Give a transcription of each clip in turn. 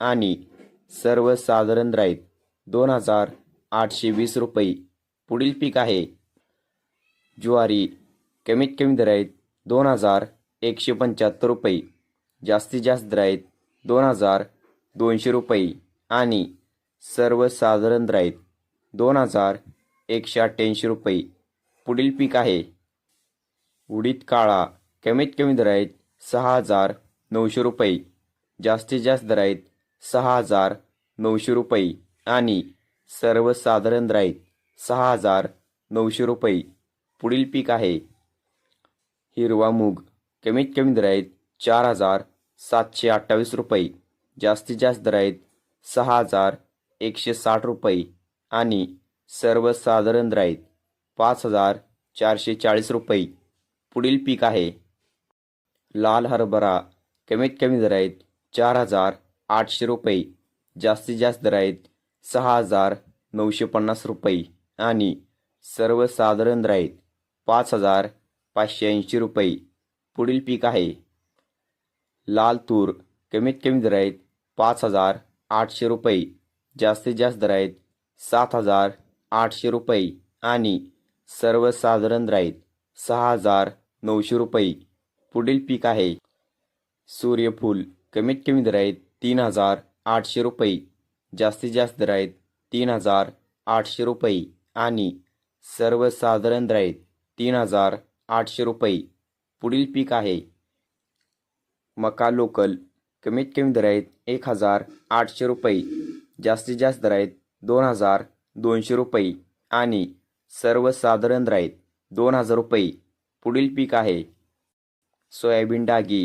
आणि सर्वसाधारण राईत दोन हजार आठशे वीस रुपये. पुढील पीक आहे. ज्वारी कमीत कमी दराईत दोन हजार एकशे पंच्याहत्तर रुपये. जास्तीत जास्त दराईत दोन हजार दोनशे रुपये. आणि सर्वसाधारण दर दोन हजार एकशे अठ्ठ्याऐंशी रुपये. पुढील पीक आहे. उडीद काळा कमीत कमी दराईत सहा हजार नऊशे रुपये. जास्तीत जास्त दराईत सहा हजार नऊशे रुपये आणि सर्वसाधारण राईत सहा हजार नऊशे रुपये. पुढील पीक आहे. हिरवा मूग कमीत कमी दर आहेत चार हजार सातशे अठ्ठावीस रुपये. जास्तीत जास्त दर आहेत सहा हजार एकशे साठ रुपये आणि सर्वसाधारण राईत पाच हजार चारशे चाळीस रुपये. पुढील पीक आहे. लाल हरभरा कमीत कमी दर आहेत चार हजार आठशे रुपये. जास्तीत जास्त दर आहेत सहा हजार नऊशे पन्नास रुपये आणि सर्वसाधारण दर आहेत पाच हजार पाचशे ऐंशी रुपये. पुढील पीक आहे. लाल तूर कमीत कमी दर आहेत पाच हजार आठशे रुपये. जास्तीत जास्त दर आहेत सात हजार आठशे रुपये आणि सर्वसाधारण दर आहेत सहा हजार नऊशे रुपये. पुढील पीक आहे. सूर्यफूल कमीत कमी दर आहेत तीन हजार आठशे रुपये. जास्तीत जास्त दर आहेत तीन हजार आठशे रुपये आणि सर्वसाधारण दर आहेत तीन हजार आठशे रुपये. पुढील पीक आहे. मका लोकल कमीत कमी दर आहेत एक हजार आठशे रुपये. जास्तीत जास्त दर आहेत दोन हजार दोनशे रुपये आणि सर्वसाधारण दर आहेत दोन हजार रुपये. पुढील पीक आहे. सोयाबीन डागी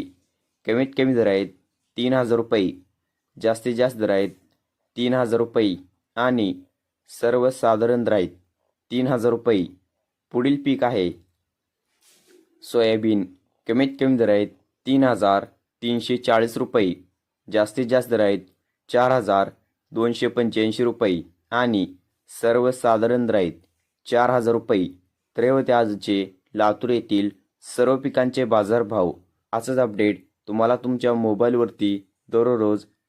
कमीत कमी दर आहेत तीन हजार रुपये. जास्तीत जास्त दर आहेत तीन हजार रुपये आणि सर्वसाधारण दर आहेत तीन हजार रुपये. पुढील पीक आहे. सोयाबीन कमीत कमी दर आहेत तीन हजार तीनशे चाळीस रुपये. जास्तीत जास्त दर आहेत चार हजार दोनशे पंच्याऐंशी रुपये आणि सर्वसाधारण दर आहेत चार हजार रुपये. तर होते आजचे लातूर येथील सर्व पिकांचे बाजारभाव. असंच अपडेट तुम्हाला तुमच्या मोबाईलवरती दररोज